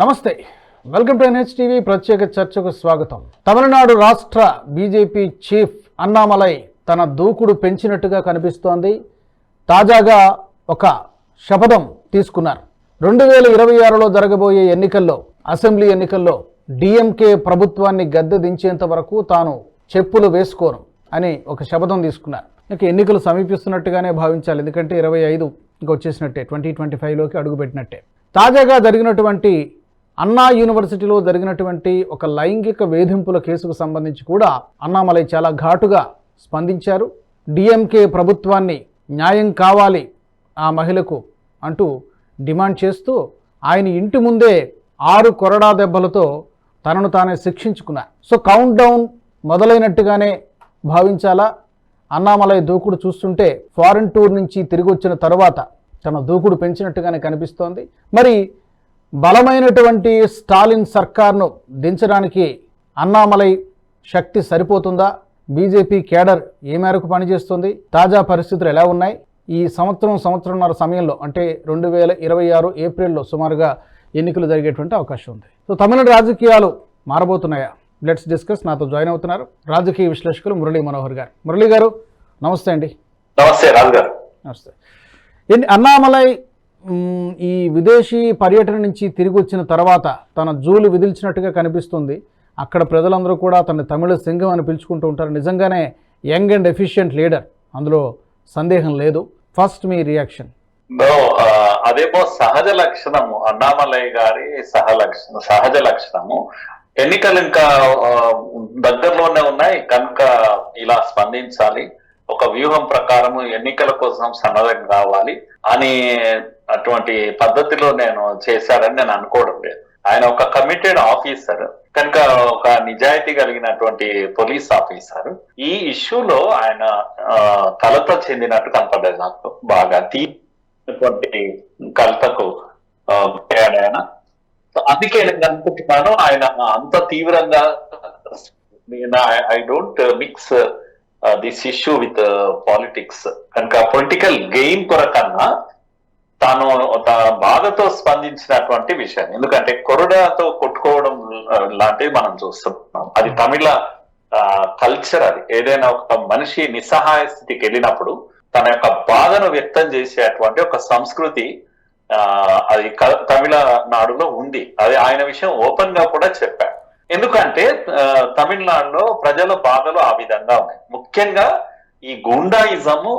నమస్తే. Welcome to NHTV ప్రత్యేక చర్చకు స్వాగతం. తమిళనాడు రాష్ట్ర బీజేపీ చీఫ్ అన్నామలై తన దూకుడు పెంచినట్టుగా కనిపిస్తోంది. తాజాగా ఒక శపథం తీసుకున్నారు. రెండు వేల ఇరవై ఆరులో జరగబోయే ఎన్నికల్లో అసెంబ్లీ ఎన్నికల్లో డిఎంకే ప్రభుత్వాన్ని గద్దె దించేంత వరకు తాను చెప్పులు వేసుకోను అని ఒక శపథం తీసుకున్నారు. ఇక ఎన్నికలు సమీపిస్తున్నట్టుగానే భావించాలి. ఎందుకంటే ఇరవై ఐదు ఇంకా వచ్చేసినట్టే ట్వంటీ ట్వంటీ ఫైవ్లోకి అడుగుపెట్టినట్టే. తాజాగా జరిగినటువంటి అన్నా యూనివర్సిటీలో జరిగినటువంటి ఒక లైంగిక వేధింపుల కేసుకు సంబంధించి కూడా అన్నామలై చాలా ఘాటుగా స్పందించారు. డిఎంకే ప్రభుత్వాన్ని న్యాయం కావాలి ఆ మహిళకు అంటూ డిమాండ్ చేస్తూ ఆయన ఇంటి ముందే ఆరు కొరడా దెబ్బలతో తనను తానే శిక్షించుకున్నారు. సో కౌంట్ డౌన్ మొదలైనట్టుగానే భావించాలా? అన్నామలై దూకుడు చూస్తుంటే ఫారెన్ టూర్ నుంచి తిరిగి వచ్చిన తర్వాత తన దూకుడు పెంచినట్టుగానే కనిపిస్తోంది. మరి బలమైనటువంటి స్టాలిన్ సర్కార్ను దించడానికి అన్నామలై శక్తి సరిపోతుందా? బీజేపీ కేడర్ ఏ మేరకు పనిచేస్తుంది? తాజా పరిస్థితులు ఎలా ఉన్నాయి? ఈ సంవత్సరం సంవత్సరంన్నర సమయంలో అంటే రెండు వేల ఇరవై ఆరు ఏప్రిల్లో సుమారుగా ఎన్నికలు జరిగేటువంటి అవకాశం ఉంది. సో తమిళనాడు రాజకీయాలు మారబోతున్నాయా? లెట్స్ డిస్కస్ నాతో జాయిన్ అవుతున్నారు రాజకీయ విశ్లేషకులు మురళీ మనోహర్ గారు. మురళీ గారు నమస్తే అండి. నమస్తే రాజు గారు నమస్తే అన్నామలై ఈ విదేశీ పర్యటన నుంచి తిరిగి వచ్చిన తర్వాత తన జూలు విదిల్చినట్టుగా కనిపిస్తుంది. అక్కడ ప్రజలందరూ కూడా తన తమిళ సింగం అని పిలుచుకుంటూ ఉంటారు. నిజంగానే యంగ్ అండ్ ఎఫిషియంట్ లీడర్. అందులో సందేహం లేదు. ఫస్ట్ మీ రియాక్షన్. అదేపో అదేమో సహజ లక్షణము. అన్నామలయ్య గారి సహ లక్షణం సహజ లక్షణము. ఎన్నికలు ఇంకా దగ్గరలోనే ఉన్నాయి. కనుక ఇలా స్పందించాలి. ఒక వ్యూహం ప్రకారము ఎన్నికల కోసం సన్నద్ధం కావాలి. అని అటువంటి పద్ధతిలో నేను చేశారని నేను అనుకోవడం లేదు. ఆయన ఒక కమిటెడ్ ఆఫీసర్ కనుక ఒక నిజాయితీ కలిగినటువంటి పోలీస్ ఆఫీసర్ ఈ ఇష్యూలో ఆయన కలత చెందినట్టు కనపడ్డది నాకు. బాగా తీటువంటి కలతకు ఆయన. అందుకే నేను అనుకుంటున్నాను ఆయన అంత తీవ్రంగా I don't mix this issue with politics కనుక పొలిటికల్ గెయిన్ కొరకన్నా తాను తన బాధతో స్పందించినటువంటి విషయం. ఎందుకంటే కొరడాతో కొట్టుకోవడం లాంటివి మనం చూస్తున్నాం. అది తమిళ కల్చర్ అది. ఏదైనా ఒక మనిషి నిస్సహాయ స్థితికి వెళ్ళినప్పుడు తన యొక్క బాధను వ్యక్తం చేసేటువంటి ఒక సంస్కృతి ఆ అది తమిళనాడులో ఉంది. అది ఆయన విషయం ఓపెన్గా కూడా చెప్పాడు ఎందుకంటే తమిళనాడులో ప్రజల బాధలు ఆ విధంగా ఉన్నాయి. ముఖ్యంగా ఈ గుండాయిజము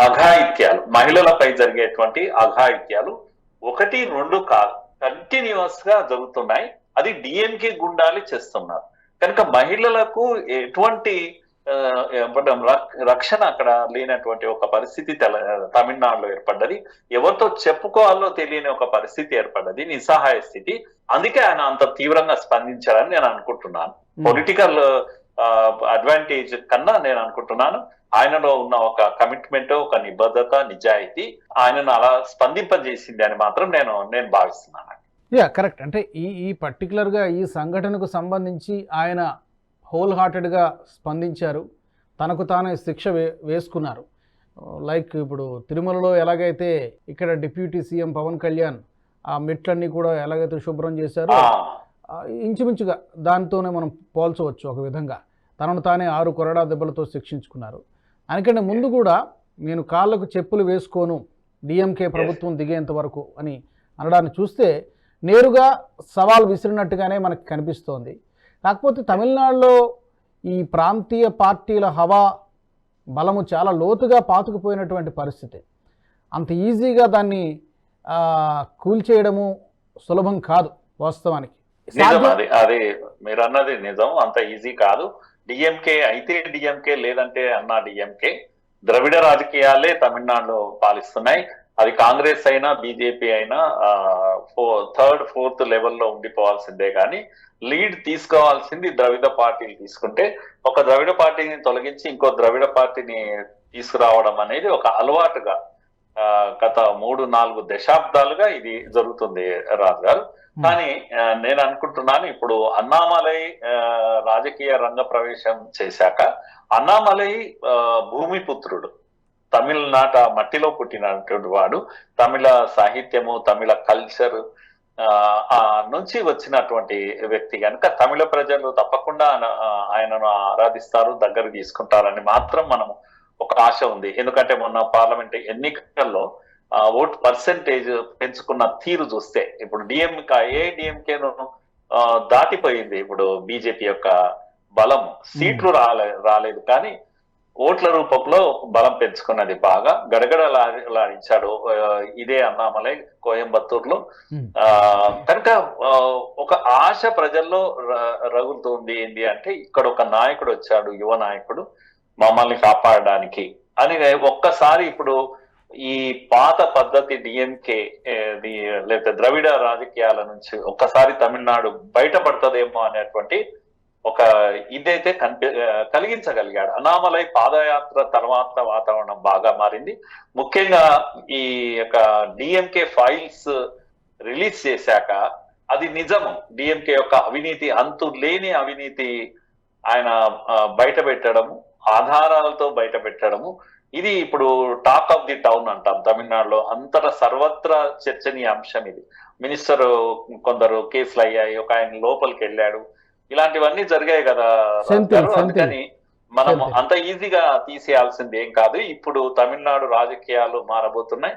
అఘాయిత్యాలు మహిళలపై జరిగేటువంటి అఘాయిత్యాలు ఒకటి రెండు కాదు కంటిన్యూస్గా జరుగుతున్నాయి. అది డిఎంకే గుండాలు చేస్తున్నారు. కనుక మహిళలకు ఎటువంటి రక్షణ అక్కడ లేనటువంటి ఒక పరిస్థితి తమిళనాడులో ఏర్పడ్డది. ఎవరితో చెప్పుకోవాలో తెలియని ఒక పరిస్థితి ఏర్పడ్డది. నిస్సహాయ స్థితి. అందుకే ఆయన అంత తీవ్రంగా స్పందించారని నేను అనుకుంటున్నాను. పొలిటికల్ అడ్వాంటేజ్ కన్నా నేను అనుకుంటున్నాను. ఆయనలో ఉన్న ఒక కమిట్మెంట్ ఒక నిబద్ధత నిజాయితీ ఆయనను అలా స్పందింపజేసింది అని మాత్రం నేను నేను భావిస్తున్నాను. యా కరెక్ట్ అంటే ఈ ఈ పర్టికులర్గా ఈ సంఘటనకు సంబంధించి ఆయన హోల్ హార్టెడ్గా స్పందించారు. తనకు తానే శిక్ష వే వేసుకున్నారు. లైక్ ఇప్పుడు తిరుమలలో ఎలాగైతే ఇక్కడ డిప్యూటీ సీఎం పవన్ కళ్యాణ్ ఆ మెట్లన్నీ కూడా ఎలాగైతే శుభ్రం చేశారో ఇంచుమించుగా దాంతోనే మనం పోల్చవచ్చు ఒక విధంగా. తనను తానే ఆరు కొరడా దెబ్బలతో శిక్షించుకున్నారు. అందుకంటే ముందు కూడా నేను కాళ్ళకు చెప్పులు వేసుకోను డిఎంకే ప్రభుత్వం దిగేంత వరకు అని అనడాన్ని చూస్తే నేరుగా సవాల్ విసిరినట్టుగానే మనకు కనిపిస్తోంది. కాకపోతే తమిళనాడులో ఈ ప్రాంతీయ పార్టీల హవా బలము చాలా లోతుగా పాతుకుపోయినటువంటి పరిస్థితి. అంత ఈజీగా దాన్ని కూల్చేయడము సులభం కాదు వాస్తవానికి. నిజం అది అది మీరు అన్నది నిజం అంత ఈజీ కాదు. డిఎంకే అయితే డిఎంకే లేదంటే అన్నా డిఎంకే. ద్రవిడ రాజకీయాలే తమిళనాడులో పాలిస్తున్నాయి. అది కాంగ్రెస్ అయినా బీజేపీ అయినా థర్డ్ ఫోర్త్ లెవెల్లో ఉండిపోవాల్సిందే కానీ లీడ్ తీసుకోవాల్సింది ద్రవిడ పార్టీలు తీసుకుంటే ఒక ద్రవిడ పార్టీని తొలగించి ఇంకో ద్రవిడ పార్టీని తీసుకురావడం అనేది ఒక అలవాటుగా గత మూడు నాలుగు దశాబ్దాలుగా ఇది జరుగుతుంది రాజు గారు కానీ నేను అనుకుంటున్నాను ఇప్పుడు అన్నామలై రాజకీయ రంగ ప్రవేశం చేశాక అన్నామలై భూమిపుత్రుడు తమిళనాట మట్టిలో పుట్టినటువంటి వాడు తమిళ సాహిత్యము తమిళ కల్చర్ ఆ, నుంచి వచ్చినటువంటి వ్యక్తి కనుక తమిళ ప్రజలు తప్పకుండా ఆయన- ఆయనను ఆరాధిస్తారు దగ్గర తీసుకుంటారని మాత్రం మనం ఒక ఆశ ఉంది. ఎందుకంటే మొన్న పార్లమెంట్ ఎన్నికల్లో ఓట్ పర్సెంటేజ్ పెంచుకున్న తీరు చూస్తే ఇప్పుడు డిఎంకే ఏ డిఎంకేను దాటిపోయింది ఇప్పుడు బీజేపీ యొక్క బలం. సీట్లు రాలే రాలేదు కానీ ఓట్ల రూపంలో బలం పెంచుకున్నది బాగా. గడగడలాడించాడు ఆ, ఇదే అన్నామలై కోయంబత్తూరులో. ఆ కనుక ఒక ఆశ ప్రజల్లో రగులుతుంది ఏంటి అంటే ఇక్కడ ఒక నాయకుడు వచ్చాడు యువ నాయకుడు మమ్మల్ని కాపాడడానికి. అని ఒక్కసారి ఇప్పుడు ఈ పాత పద్ధతి డిఎంకే లేదా ద్రవిడ రాజకీయాల నుంచి ఒక్కసారి తమిళనాడు బయటపడుతుందేమో అనేటువంటి ఒక ఇదైతే కనిపి కలిగించగలిగాడు. అనామలై పాదయాత్ర తర్వాత వాతావరణం బాగా మారింది. ముఖ్యంగా ఈ యొక్క డిఎంకే ఫైల్స్ రిలీజ్ చేశాక అది నిజం డిఎంకే యొక్క అవినీతి అంతు లేని అవినీతి ఆయన బయట పెట్టడము ఆధారాలతో బయట పెట్టడము ఇది ఇప్పుడు టాక్ ఆఫ్ ది టౌన్ అంటాం తమిళనాడులో. అంతటా సర్వత్రా చర్చనీయాంశం ఇది మినిస్టర్ కొందరు కేసులు అయ్యాయి ఒక ఆయన లోపలికి వెళ్ళాడు. ఇలాంటివన్నీ జరిగాయి కదా అందుకని మనం. అంత ఈజీగా తీసేయాల్సింది ఏం కాదు. ఇప్పుడు తమిళనాడు రాజకీయాలు మారబోతున్నాయి.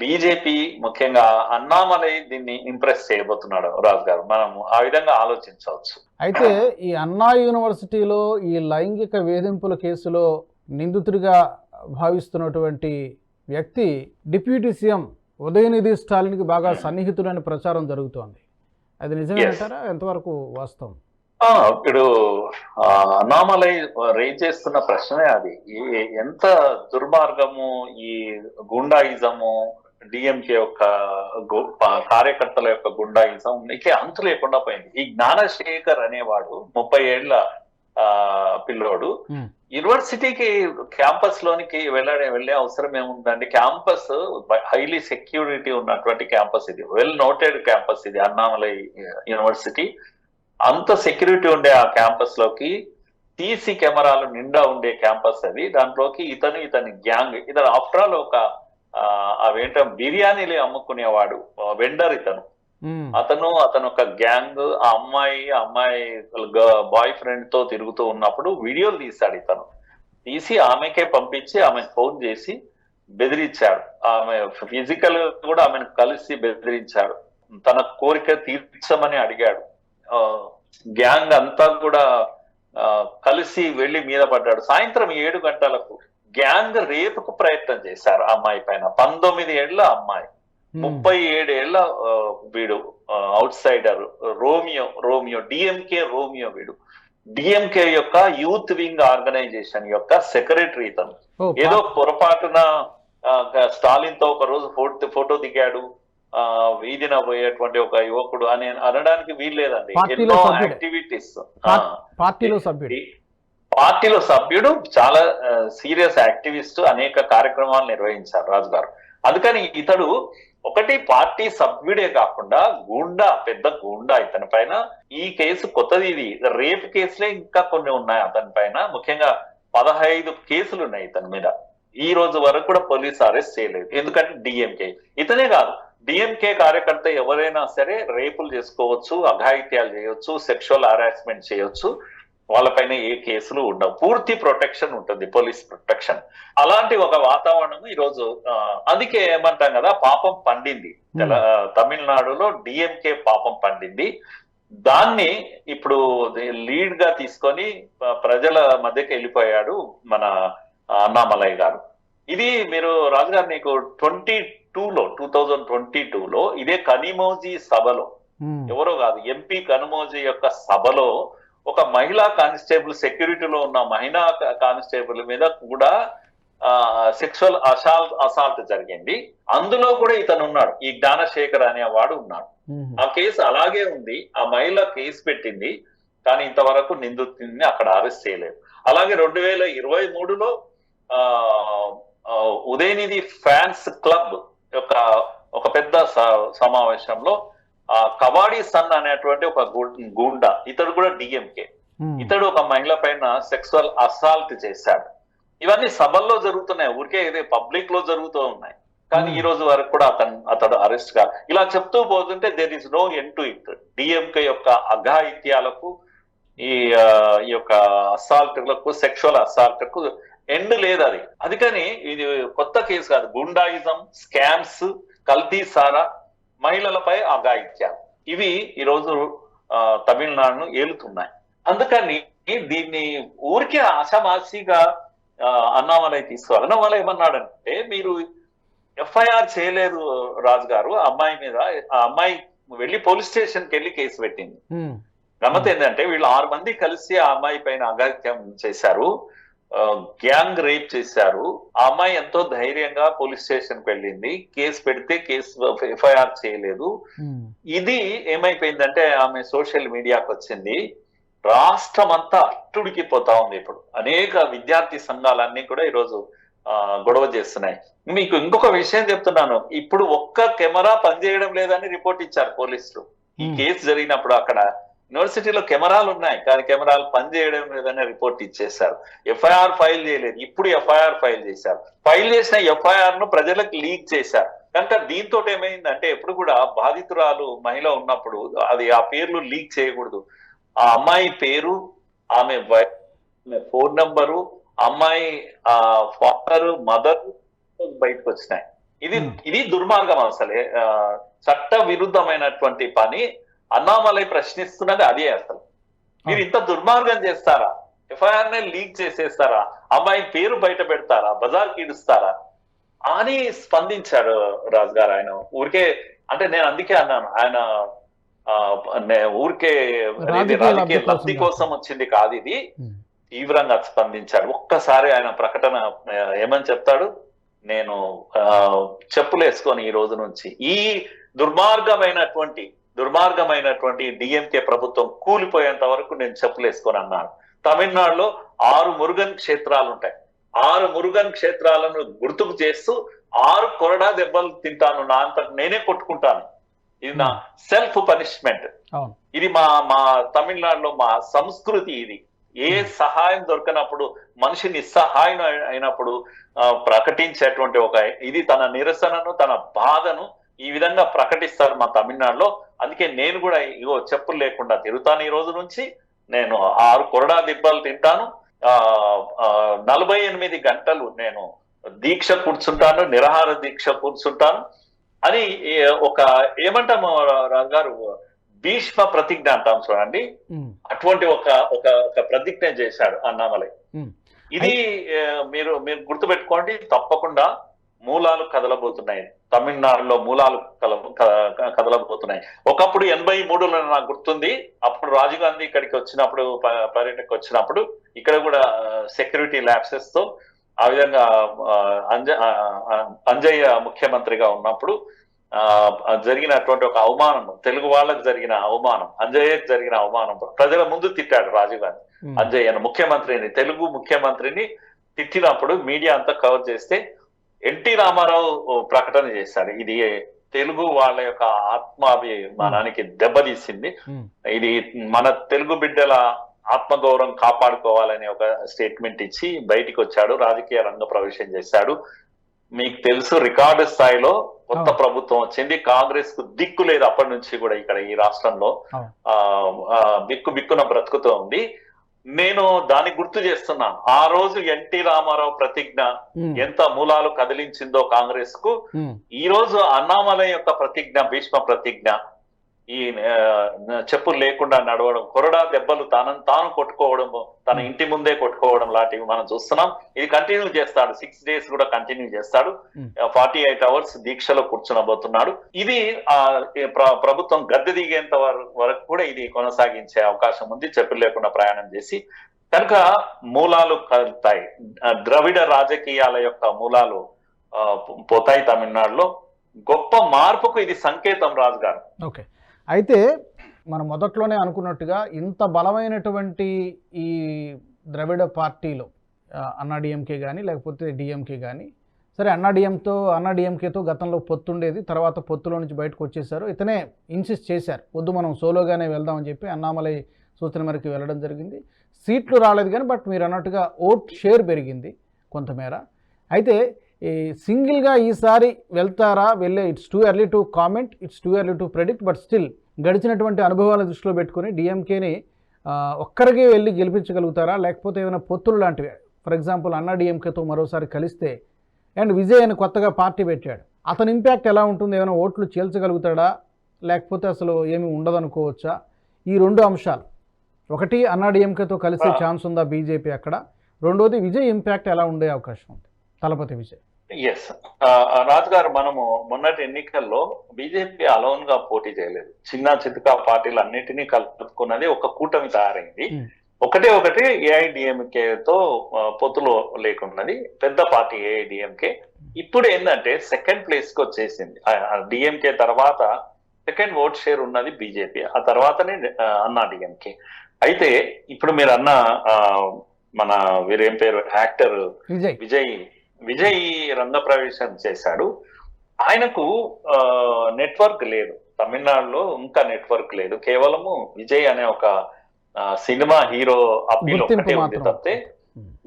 బీజేపీ ముఖ్యంగా అన్నామలై దీన్ని ఇంప్రెస్ చేయబోతున్నాడు రాజు గారు. మనం ఆ విధంగా ఆలోచించవచ్చు. అయితే ఈ అన్నా యూనివర్సిటీలో ఈ లైంగిక వేధింపుల కేసులో నిందితుడిగా భావిస్తున్నటువంటి వ్యక్తి డిప్యూటీ సీఎం ఉదయనిధి స్టాలిన్కి బాగా సన్నిహితుడని ప్రచారం జరుగుతోంది. అది నిజమేనంటారా ఎంతవరకు వాస్తవం? ఇప్పుడు ఆ, అన్నామలై రేజ్ చేస్తున్న ప్రశ్నే అది. ఎంత దుర్మార్గము ఈ గుండాయిజము డిఎంకే యొక్క కార్యకర్తల యొక్క గుండాయిజం నీకే అంతు లేకుండా పోయింది. ఈ జ్ఞానశేఖర్ అనేవాడు ముప్పై ఏళ్ళ పిల్లోడు. యూనివర్సిటీకి క్యాంపస్ లోనికి వెళ్ళే వెళ్ళే అవసరం ఏముందండి? క్యాంపస్ హైలీ సెక్యూరిటీ ఉన్నటువంటి క్యాంపస్ ఇది. వెల్ నోటెడ్ క్యాంపస్ ఇది అన్నామలై యూనివర్సిటీ. అంత సెక్యూరిటీ ఉండే ఆ క్యాంపస్లోకి సీసీ కెమెరాలు నిండా ఉండే క్యాంపస్ అది. దాంట్లోకి ఇతను ఇతని గ్యాంగ్. ఇతను ఆఫ్టర్ ఆల్ ఒక అవేంటో బిర్యానీలు అమ్ముకునేవాడు వెండర్ ఇతను. Hmm. అతను అతను ఒక గ్యాంగ్ ఆ అమ్మాయి అమ్మాయి బాయ్ ఫ్రెండ్తో తిరుగుతూ ఉన్నప్పుడు వీడియోలు తీశాడు ఇతను. తీసి ఆమెకే పంపించి ఆమె ఫోన్ చేసి బెదిరించాడు. ఆమె ఫిజికల్ కూడా ఆమెను కలిసి బెదిరించాడు. తన కోరిక తీర్చమని అడిగాడు. గ్యాంగ్ అంతా కూడా కలిసి వెళ్ళి మీద పడ్డాడు. సాయంత్రం ఏడు గంటలకు గ్యాంగ్ రేపుకు ప్రయత్నం చేశారు అమ్మాయి పైన. పంతొమ్మిది ఏళ్ళ అమ్మాయి. ముప్పై ఏడేళ్ళ వీడు outsider Romeo Romeo DMK Romeo వీడు. డిఎంకే యొక్క యూత్ వింగ్ ఆర్గనైజేషన్ యొక్క సెక్రటరీ ఇతను. ఓ, ఏదో పొరపాటున స్టాలిన్తో ఒక రోజు ఫోటో ఫోటో దిగాడు. ఆ వీధిన పోయేటువంటి ఒక యువకుడు అని అనడానికి వీల్లేదండి. ఎన్నో. యాక్టివిటీస్. పార్- పార్టీలో సభ్యుడు. పార్టీలో సభ్యుడు చాలా సీరియస్ యాక్టివిస్ట్ అనేక కార్యక్రమాలు నిర్వహించారు రాజు గారు అందుకని ఇతడు ఒకటి పార్టీ సభ్యుడే కాకుండా గూండా పెద్ద గూండా ఇతని పైన. ఈ కేసు కొత్తది ఇది. రేప్ కేసులే ఇంకా కొన్ని ఉన్నాయి అతని పైన. ముఖ్యంగా పదహైదు కేసులు ఉన్నాయి ఇతని మీద. ఈ రోజు వరకు కూడా పోలీసు అరెస్ట్ చేయలేదు. ఎందుకంటే డిఎంకే ఇతనే కాదు. డిఎంకే కార్యకర్త ఎవరైనా సరే రేపులు చేసుకోవచ్చు అఘాయిత్యాలు చేయొచ్చు సెక్షువల్ హరాస్మెంట్ చేయొచ్చు. వాళ్ళపైన ఏ కేసులు ఉండవు. పూర్తి ప్రొటెక్షన్ ఉంటుంది పోలీస్ ప్రొటెక్షన్. అలాంటి ఒక వాతావరణం ఈ రోజు ఆ, అందుకే ఏమంటాం కదా పాపం పండింది. తమిళనాడులో డిఎంకే పాపం పండింది. దాన్ని ఇప్పుడు లీడ్గా తీసుకొని ప్రజల మధ్యకి వెళ్ళిపోయాడు మన అన్నామలై గారు. ఇది మీరు రాజుగారు నీకు ట్వంటీ లో టూ థౌజండ్ ట్వంటీ లో ఇదే కనిమోజీ సభలో ఎవరో కాదు ఎంపీ కనుమోజీ యొక్క సభలో ఒక మహిళా కానిస్టేబుల్ సెక్యూరిటీలో ఉన్న మహిళా కానిస్టేబుల్ మీద కూడా సెక్షువల్ అసాల్ట్ అసాల్ట్ జరిగింది. అందులో కూడా ఇతను ఉన్నాడు. ఈ జ్ఞానశేఖర్ అనేవాడు ఉన్నాడు. ఉమ్, ఆ కేసు అలాగే ఉంది. ఆ మహిళ కేసు పెట్టింది. కానీ ఇంతవరకు నిందితుడిని అక్కడ అరెస్ట్ చేయలేదు. అలాగే రెండు వేల ఇరవై మూడులో ఉదయనిధి ఫ్యాన్స్ క్లబ్ యొక్క ఒక పెద్ద సమావేశంలో ఆ కవాడి సన్ అనేటువంటి ఒక గూండా ఇతడు కూడా డిఎంకే ఇతడు ఒక మహిళ పైన సెక్సువల్ అసాల్ట్ చేశాడు. ఇవన్నీ సభల్లో జరుగుతున్నాయి ఊరికే ఇదే పబ్లిక్లో జరుగుతూ ఉన్నాయి. కానీ. ఈ రోజు వరకు కూడా అతను అతడు అరెస్ట్గా ఇలా చెప్తూ పోతుంటే there is no end to it DMK యొక్క అఘాయిత్యాలకు ఈ ఈ యొక్క అసాల్ట్లకు సెక్షువల్ అసాల్ట్కు ఎండ్ లేదు అది. అది కానీ ఇది కొత్త కేసు కాదు. గుండాయిజం స్కామ్స్ కల్తీ సారా మహిళలపై అఘాయిత్యాలు ఇవి ఈరోజు తమిళనాడును ఏలుతున్నాయి. అందుకని దీన్ని ఊరికే ఆశామాసిగా అన్నామలై తీసుకోవాలి. అన్నామలై ఏమన్నాడంటే మీరు ఎఫ్ఐఆర్ చేయలేదు రాజు గారు ఆ అమ్మాయి మీద ఆ అమ్మాయి వెళ్ళి పోలీస్ స్టేషన్కి వెళ్ళి కేసు పెట్టింది. ఉమ్, గమ్మత్ ఏంటంటే వీళ్ళు ఆరు మంది కలిసి ఆ అమ్మాయి పైన అగాత్యం చేశారు. గ్యాంగ్ రేప్ చేశారు. ఆ అమ్మాయి ఎంతో ధైర్యంగా పోలీస్ స్టేషన్ వెళ్ళింది. కేసు పెడితే కేసు ఎఫ్ఐఆర్ చేయలేదు. ఉమ్, ఇది ఏమైపోయిందంటే ఆమె సోషల్ మీడియాకి వచ్చింది. రాష్ట్రం అంతా అట్టుడికి పోతా ఉంది ఇప్పుడు. అనేక విద్యార్థి సంఘాలన్నీ కూడా ఈరోజు ఆ, గొడవ చేస్తున్నాయి. మీకు ఇంకొక విషయం చెప్తున్నాను. ఇప్పుడు ఒక్క కెమెరా పనిచేయడం లేదని రిపోర్ట్ ఇచ్చారు పోలీసులు. ఈ Hmm. కేసు జరిగినప్పుడు అక్కడ యూనివర్సిటీలో కెమెరాలు ఉన్నాయి కానీ కెమెరాలు పనిచేయడం లేదని రిపోర్ట్ ఇచ్చేశారు. ఎఫ్ఐఆర్ ఫైల్ చేయలేదు. ఇప్పుడు ఎఫ్ఐఆర్ ఫైల్ చేశారు. ఫైల్ చేసిన ఎఫ్ఐఆర్ను ప్రజలకు లీక్ చేశారు. కనుక దీంతో ఏమైందంటే ఎప్పుడు కూడా బాధితురాలు మహిళ ఉన్నప్పుడు అది ఆ పేర్లు లీక్ చేయకూడదు. ఆ అమ్మాయి పేరు ఆమె ఫోన్ నంబరు అమ్మాయి ఆ ఫాదర్ మదర్ బయటకు వచ్చినాయి. ఇది. ఇది దుర్మార్గం అసలే. చట్ట విరుద్ధమైనటువంటి పని. అన్నామలై ప్రశ్నిస్తున్నది అదే అసలు మీరు ఇంత దుర్మార్గం చేస్తారా? ఎఫ్ఐఆర్ నే లీక్ చేసేస్తారా? అమ్మాయి పేరు బయట పెడతారా? బజార్ ఇడుస్తారా అని స్పందించాడు రాజు గారు ఆయన. ఊరికే అంటే నేను అందుకే అన్నాను. ఆయన ఊరికే రాజకీయ లబ్ధి కోసం వచ్చింది కాదు ఇది. తీవ్రంగా స్పందించాడు. ఒక్కసారి ఆయన ప్రకటన ఏమని చెప్తాడు? నేను ఆ, చెప్పులు వేసుకొని ఈ రోజు నుంచి ఈ దుర్మార్గమైనటువంటి దుర్మార్గమైనటువంటి డిఎంకే ప్రభుత్వం కూలిపోయేంత వరకు నేను చెప్పులు వేసుకొని అన్నాను. తమిళనాడులో ఆరు మురుగన్ క్షేత్రాలు ఉంటాయి ఆరు మురుగన్ క్షేత్రాలను గుర్తుకు చేస్తూ ఆరు కొరడా దెబ్బలు తింటాను నా అంత నేనే కొట్టుకుంటాను. ఇది నా సెల్ఫ్ పనిష్మెంట్. ఇది మా మా తమిళనాడులో మా సంస్కృతి ఇది. ఏ సహాయం దొరకనప్పుడు మనిషి నిస్సహాయం అయి- అయినప్పుడు ప్రకటించేటువంటి ఒక ఇది తన నిరసనను తన బాధను ఈ విధంగా ప్రకటిస్తారు మా తమిళనాడులో. అందుకే నేను కూడా ఇగో చెప్పులు లేకుండా తిరుగుతాను ఈ రోజు నుంచి. నేను ఆరు కొరడా దిబ్బలు తింటాను. ఆ నలభై ఎనిమిది గంటలు నేను దీక్ష కూర్చుంటాను నిరాహార దీక్ష కూర్చుంటాను. అని ఒక ఏమంటాము రాజు గారు భీష్మ ప్రతిజ్ఞ అంటాం చూడండి. అటువంటి ఒక ఒక ఒక ప్రతిజ్ఞ చేశాడు అన్నామలై. ఇది మీరు మీరు గుర్తుపెట్టుకోండి తప్పకుండా మూలాలు కదలబోతున్నాయి. తమిళనాడులో మూలాలు కల కదలబోతున్నాయి. ఒకప్పుడు ఎనభై మూడులో నాకు గుర్తుంది. అప్పుడు రాజీవ్ గాంధీ ఇక్కడికి వచ్చినప్పుడు పర్యటనకు వచ్చినప్పుడు ఇక్కడ కూడా సెక్యూరిటీ ల్యాబ్సెస్తో ఆ విధంగా అంజ అంజయ్య ముఖ్యమంత్రిగా ఉన్నప్పుడు ఆ జరిగినటువంటి ఒక అవమానం తెలుగు వాళ్ళకు జరిగిన అవమానం అంజయ్యకు జరిగిన అవమానం ప్రజల ముందు తిట్టాడు రాజీవ్ గాంధీ. ఉమ్. అంజయ్యను ముఖ్యమంత్రిని తెలుగు ముఖ్యమంత్రిని తిట్టినప్పుడు మీడియా అంతా కవర్ చేస్తే ఎన్టీ రామారావు ప్రకటన చేశాడు ఇది తెలుగు వాళ్ళ యొక్క ఆత్మాభిమానానికి దెబ్బతీసింది. ఇది మన తెలుగు బిడ్డల ఆత్మగౌరవం కాపాడుకోవాలని ఒక స్టేట్మెంట్ ఇచ్చి బయటికి వచ్చాడు రాజకీయ రంగ ప్రవేశం చేశాడు. మీకు తెలుసు రికార్డు స్థాయిలో కొత్త. ప్రభుత్వం వచ్చింది. కాంగ్రెస్కు దిక్కు లేదు అప్పటి నుంచి కూడా ఇక్కడ ఈ రాష్ట్రంలో. ఆ, బిక్కు బిక్కున బ్రతుకుతూ ఉంది నేను దాన్ని గుర్తు చేస్తున్నాను ఆ రోజు ఎన్టీ రామారావు ప్రతిజ్ఞ ఎంత మూలాలు కదిలించిందో కాంగ్రెస్కు. ఈ రోజు అన్నామలై యొక్క ప్రతిజ్ఞ భీష్మ ప్రతిజ్ఞ. ఈ చెప్పులు లేకుండా నడవడం కొరడా దెబ్బలు తాను తాను కొట్టుకోవడం తన ఇంటి ముందే కొట్టుకోవడం లాంటివి మనం చూస్తున్నాం. ఇది కంటిన్యూ చేస్తాడు. సిక్స్ డేస్ కూడా కంటిన్యూ చేస్తాడు. ఫార్టీ ఎయిట్ అవర్స్ దీక్షలో కూర్చునబోతున్నాడు. ఇది ప్రభుత్వం గద్దె దిగేంత వర- వరకు కూడా ఇది కొనసాగించే అవకాశం ఉంది. చెప్పులు లేకుండా ప్రయాణం చేసి. కనుక మూలాలు కలుతాయి ద్రవిడ రాజకీయాల యొక్క మూలాలు పోతాయి తమిళనాడులో. గొప్ప మార్పుకు ఇది సంకేతం రాజు గారు ఓకే. అయితే మనం మొదట్లోనే అనుకున్నట్టుగా ఇంత బలమైనటువంటి ఈ ద్రవిడ పార్టీలో అన్నాడీఎంకే కానీ లేకపోతే డిఎంకే కానీ సరే అన్నాడీఎంతో అన్నాడీఎంకేతో గతంలో పొత్తుండేది తర్వాత పొత్తులో నుంచి బయటకు వచ్చేసారు. ఇతనే ఇన్సిస్ట్ చేశారు వద్దు మనం సోలోగానే వెళ్దామని చెప్పి అన్నామలై సూచన మేరకు వెళ్ళడం జరిగింది. సీట్లు రాలేదు కానీ బట్ మీరు అన్నట్టుగా ఓట్ షేర్ పెరిగింది కొంతమేర. అయితే సింగిల్గా ఈసారి వెళ్తారా? వెళ్ళే it's too early to comment it's too early to predict but still గడిచినటువంటి అనుభవాలను దృష్టిలో పెట్టుకుని డిఎంకేని ఒక్కరికి వెళ్ళి గెలిపించగలుగుతారా? లేకపోతే ఏమైనా పొత్తులు లాంటివి? ఫర్ ఎగ్జాంపుల్ అన్నా డిఎంకేతో మరోసారి కలిస్తే అండ్ విజయ్ అని కొత్తగా పార్టీ పెట్టాడు. అతని ఇంపాక్ట్ ఎలా ఉంటుంది? ఏమైనా ఓట్లు చీల్చగలుగుతాడా? లేకపోతే అసలు ఏమి ఉండదనుకోవచ్చా? ఈ రెండు అంశాలు. ఒకటి అన్నా డిఎంకేతో కలిసే. ఛాన్స్ ఉందా బీజేపీ అక్కడ? రెండోది విజయ్ ఇంపాక్ట్ ఎలా ఉండే అవకాశం ఉంది? తలపతి విజయ్. ఎస్ రాజు గారు మనము మొన్నటి ఎన్నికల్లో బీజేపీ అలోన్గా పోటీ చేయలేదు. చిన్న చితకా పార్టీలు అన్నిటినీ కలుపుకున్నది ఒక కూటమి తయారైంది. Hmm. ఒకటే ఒకటి ఏఐడిఎంకే తో పొత్తులో లేకున్నది. పెద్ద పార్టీ ఏఐడిఎంకే. ఇప్పుడు ఏంటంటే సెకండ్ ప్లేస్కి వచ్చేసింది డిఎంకే తర్వాత సెకండ్ ఓట్ షేర్ ఉన్నది బీజేపీ. ఆ తర్వాతనే అన్నా డిఎంకే. అయితే ఇప్పుడు మీరు అన్న మన వీరేం పేరు యాక్టర్ విజయ్ విజయ్ విజయ్ రంగప్రవేశం చేశాడు ఆయనకు నెట్వర్క్ లేదు తమిళనాడులో ఇంకా నెట్వర్క్ లేదు కేవలము విజయ్ అనే ఒక సినిమా హీరో అప్పీల్ ఒకటే ఉంది. తప్పితే.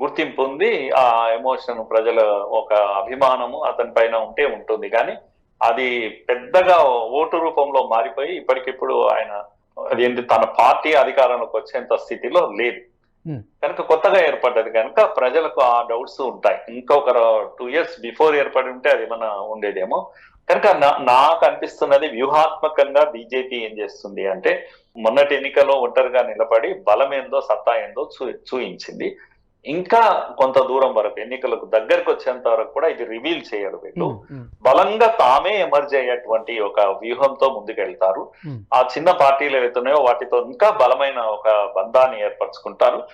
గుర్తింపు ఉంది ఆ ఎమోషన్ ప్రజల ఒక అభిమానము అతని పైన ఉంటే ఉంటుంది కానీ అది పెద్దగా ఓటు రూపంలో మారిపోయి ఇప్పటికిప్పుడు ఆయన అదేంటి తన పార్టీ అధికారంలోకి వచ్చేంత స్థితిలో లేదు. Hmm. కనుక కొత్తగా ఏర్పడ్డది కనుక ప్రజలకు ఆ డౌట్స్ ఉంటాయి. ఇంకొక టూ ఇయర్స్ బిఫోర్ ఏర్పడి ఉంటే అది మన ఉండేదేమో. కనుక నా- నాకు అనిపిస్తున్నది వ్యూహాత్మకంగా బీజేపీ ఏం చేస్తుంది అంటే మొన్నటి ఎన్నికలో ఒంటరిగా నిలబడి బలం ఏందో సత్తా ఏందో చూ చూయించింది. ఇంకా కొంత దూరం వరకు ఎన్నికలకు దగ్గరకు వచ్చేంత వరకు కూడా ఇది రివీల్ చేయరు వీళ్ళు. బలంగా తామే ఎమర్జ్ అయ్యేటువంటి ఒక వ్యూహంతో ముందుకెళ్తారు. ఆ చిన్న పార్టీలు ఏవైతున్నాయో వాటితో ఇంకా బలమైన ఒక బంధాన్ని ఏర్పరచుకుంటారు.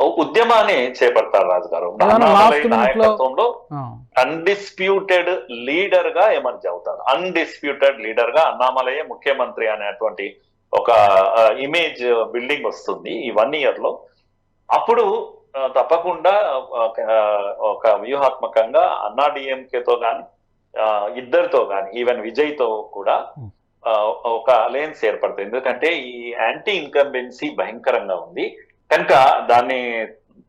ఉద్యమాన్ని చేపడతారు రాజు గారు ఏమన్నా అన్నామలై last minute లో- నాయకత్వంలో అన్డిస్ప్యూటెడ్ లీడర్గా ఎమర్జ్ అవుతారు. అన్డిస్ప్యూటెడ్ లీడర్గా అన్నామలయ్య ముఖ్యమంత్రి అనేటువంటి ఒక ఇమేజ్ బిల్డింగ్ వస్తుంది ఈ వన్ ఇయర్లో. అప్పుడు తప్పకుండా ఒక వ్యూహాత్మకంగా అన్నా డిఎంకేతో కానీ ఇద్దరితో కానీ ఈవెన్ విజయ్తో కూడా ఒక అలయన్స్ ఏర్పడుతుంది. ఎందుకంటే ఈ యాంటీ ఇన్కంబెన్సీ భయంకరంగా ఉంది. కనుక దాన్ని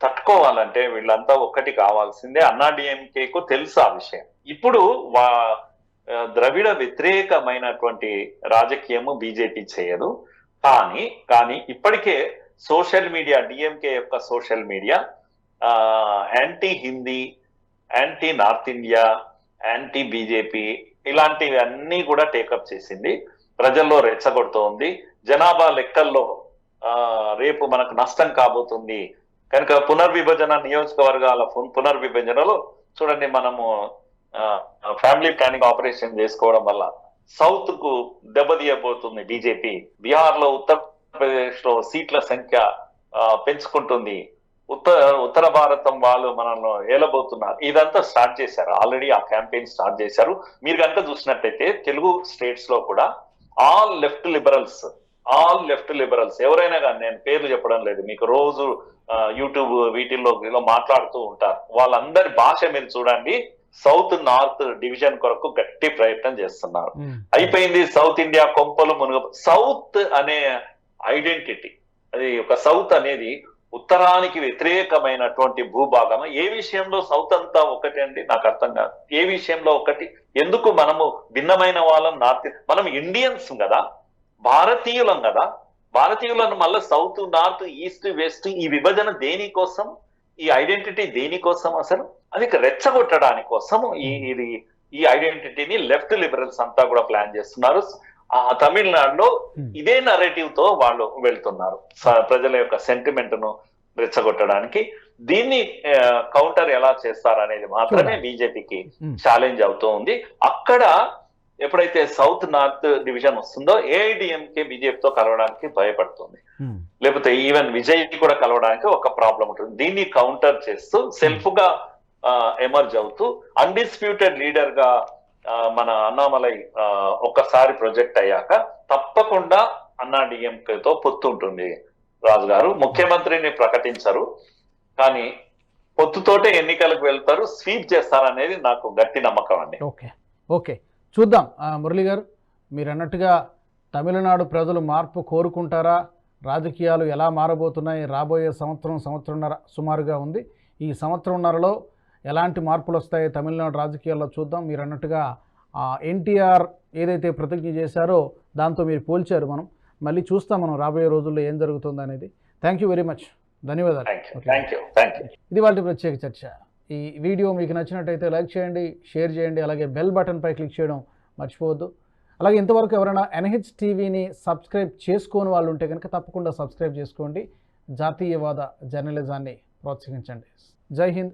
తట్టుకోవాలంటే వీళ్ళంతా ఒక్కటి కావాల్సిందే. అన్నా డిఎంకేకు తెలుసు ఆ విషయం. ఇప్పుడు వా ద్రవిడ వ్యతిరేకమైనటువంటి రాజకీయము బీజేపీ చేయదు. కానీ కానీ ఇప్పటికే సోషల్ మీడియా డిఎంకే యొక్క social media anti Hindi anti north India anti BJP ఇలాంటివి అన్నీ కూడా టేకప్ చేసింది. ప్రజల్లో రెచ్చగొడుతోంది. జనాభా లెక్కల్లో రేపు మనకు నష్టం కాబోతుంది. కనుక పునర్విభజన నియోజకవర్గాల పునర్విభజనలో చూడండి మనము ఫ్యామిలీ ప్లానింగ్ ఆపరేషన్ చేసుకోవడం వల్ల సౌత్కు దెబ్బతీయబోతుంది బీజేపీ. బీహార్లో ఉత్తరప్రదేశ్ లో సీట్ల సంఖ్య పెంచుకుంటుంది. ఉత్తర ఉత్తర భారతం వాళ్ళు మనల్ని ఏలబోతున్నారు. ఇదంతా స్టార్ట్ చేశారు. ఆల్రెడీ ఆ క్యాంపెయిన్ స్టార్ట్ చేశారు. మీరు కనుక చూసినట్టయితే తెలుగు స్టేట్స్లో కూడా all left liberals all left liberals ఎవరైనా కానీ నేను పేర్లు చెప్పడం లేదు మీకు రోజు యూట్యూబ్ వీటిల్లో మాట్లాడుతూ ఉంటారు. వాళ్ళందరి భాష మీరు చూడండి సౌత్ నార్త్ డివిజన్ కొరకు గట్టి ప్రయత్నం చేస్తున్నారు. అయిపోయింది సౌత్ ఇండియా కొంపలు మునుగ సౌత్ అనే ఐడెంటిటీ. అది ఒక సౌత్ అనేది ఉత్తరానికి వ్యతిరేకమైనటువంటి భూభాగం. ఏ విషయంలో సౌత్ అంతా ఒకటి అండి? నాకు అర్థం కాదు. ఏ విషయంలో ఒకటి? ఎందుకు మనము భిన్నమైన వాళ్ళం? నార్త్ మనం ఇండియన్స్ కదా? భారతీయులం కదా? భారతీయులను మళ్ళీ సౌత్ నార్త్ ఈస్ట్ వెస్ట్ ఈ విభజన దేనికోసం ఈ ఐడెంటిటీ దేనికోసం అసలు? అది రెచ్చగొట్టడానికి కోసం ఈ ఇది ఈ ఐడెంటిటీని లెఫ్ట్ లిబరల్స్ అంతా కూడా ప్లాన్ చేస్తున్నారు. ఆ తమిళనాడులో ఉమ్. ఇదే నరేటివ్తో వాళ్ళు వెళ్తున్నారు ప్రజల యొక్క సెంటిమెంట్ను రెచ్చగొట్టడానికి దీన్ని కౌంటర్ ఎలా చేస్తారనేది మాత్రమే. బీజేపీకి. ఛాలెంజ్ అవుతూ ఉంది అక్కడ ఎప్పుడైతే సౌత్ నార్త్ డివిజన్ వస్తుందో ఏఐడిఎంకే బీజేపీతో కలవడానికి భయపడుతుంది ఉమ్, లేకపోతే ఈవెన్ విజయ్ కూడా కలవడానికి ఒక ప్రాబ్లం ఉంటుంది దీన్ని కౌంటర్ చేస్తూ సెల్ఫ్గా ఎమర్జ్ అవుతూ అన్డిస్ప్యూటెడ్ లీడర్గా మన అన్నామలై ఒక్కసారి ప్రొజెక్ట్ అయ్యాక తప్పకుండా అన్నా డిఎంకేతో పొత్తుంటుంది రాజు గారు ముఖ్యమంత్రిని ప్రకటించరు కానీ పొత్తుతోటే ఎన్నికలకు వెళ్తారు స్వీప్ చేస్తారనేది నాకు గట్టి నమ్మకం అండి. Okay okay. చూద్దాం. మురళి గారు మీరు అన్నట్టుగా తమిళనాడు ప్రజలు మార్పు కోరుకుంటారా? రాజకీయాలు ఎలా మారబోతున్నాయి? రాబోయే సంవత్సరం సంవత్సరంన్నర సుమారుగా ఉంది. ఈ సంవత్సరంన్నరలో ఎలాంటి మార్పులు వస్తాయో తమిళనాడు రాజకీయాల్లో చూద్దాం. మీరు అన్నట్టుగా ఎన్టీఆర్ ఏదైతే ప్రతిజ్ఞ చేశారో దాంతో మీరు పోల్చారు మనం. మళ్ళీ చూస్తాం మనం రాబోయే రోజుల్లో ఏం జరుగుతుంది అనేది థ్యాంక్ యూ వెరీ మచ్ ధన్యవాదాలు ఇది వాళ్ళ ప్రత్యేక చర్చ. ఈ వీడియో మీకు నచ్చినట్టయితే లైక్ చేయండి షేర్ చేయండి అలాగే బెల్ బటన్పై క్లిక్ చేయడం మర్చిపోవద్దు. అలాగే ఇంతవరకు ఎవరైనా ఎన్హెచ్ టీవీని సబ్స్క్రైబ్ చేసుకోని వాళ్ళు ఉంటే కనుక తప్పకుండా సబ్స్క్రైబ్ చేసుకోండి. జాతీయవాద జర్నలిజాన్ని ప్రోత్సహించండి. జై హింద్.